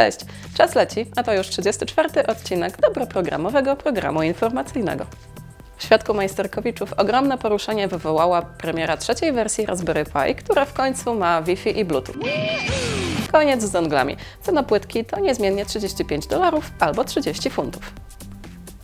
Cześć, czas leci, a to już 34 odcinek dobroprogramowego programu informacyjnego. W świadku majsterkowiczów ogromne poruszenie wywołała premiera trzeciej wersji Raspberry Pi, która w końcu ma Wi-Fi i Bluetooth. Koniec z donglami. Cena płytki to niezmiennie 35 dolarów albo 30 funtów.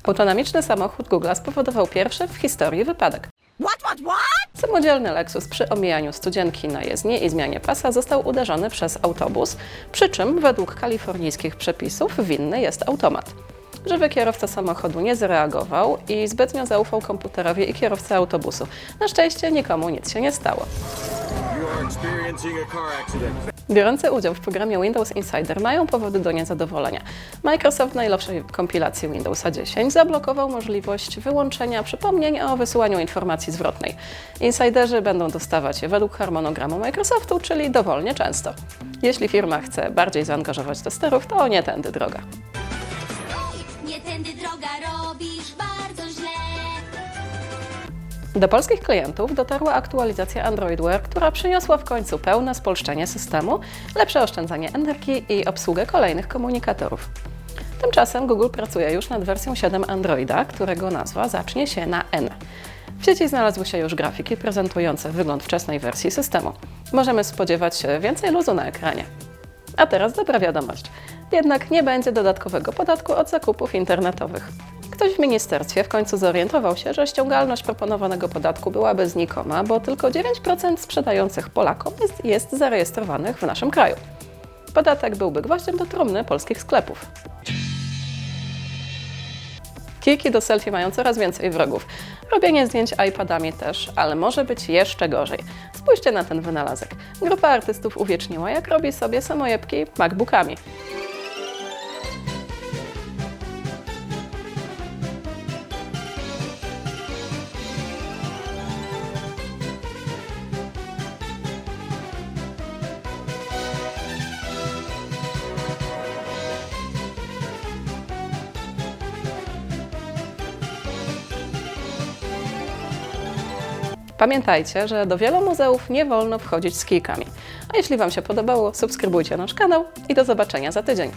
Autonomiczny samochód Google spowodował pierwszy w historii wypadek. What, what, what? Samodzielny Lexus przy omijaniu studzienki na jezdni i zmianie pasa został uderzony przez autobus, przy czym według kalifornijskich przepisów winny jest automat. Żywy kierowca samochodu nie zareagował i zbytnio zaufał komputerowi i kierowcy autobusu. Na szczęście nikomu nic się nie stało. Biorący udział w programie Windows Insider mają powody do niezadowolenia. Microsoft w najnowszej kompilacji Windowsa 10 zablokował możliwość wyłączenia przypomnień o wysyłaniu informacji zwrotnej. Insiderzy będą dostawać je według harmonogramu Microsoftu, czyli dowolnie często. Jeśli firma chce bardziej zaangażować testerów, to nie tędy droga. Nie tędy droga robisz. Do polskich klientów dotarła aktualizacja Android Wear, która przyniosła w końcu pełne spolszczenie systemu, lepsze oszczędzanie energii i obsługę kolejnych komunikatorów. Tymczasem Google pracuje już nad wersją 7 Androida, którego nazwa zacznie się na N. W sieci znalazły się już grafiki prezentujące wygląd wczesnej wersji systemu. Możemy spodziewać się więcej luzu na ekranie. A teraz dobra wiadomość. Jednak nie będzie dodatkowego podatku od zakupów internetowych. Ktoś w ministerstwie w końcu zorientował się, że ściągalność proponowanego podatku byłaby znikoma, bo tylko 9% sprzedających Polakom jest, jest zarejestrowanych w naszym kraju. Podatek byłby gwoździem do trumny polskich sklepów. Kijki do selfie mają coraz więcej wrogów. Robienie zdjęć iPadami też, ale może być jeszcze gorzej. Spójrzcie na ten wynalazek. Grupa artystów uwieczniła, jak robi sobie samojebki MacBookami. Pamiętajcie, że do wielu muzeów nie wolno wchodzić z kijkami. A jeśli Wam się podobało, subskrybujcie nasz kanał i do zobaczenia za tydzień.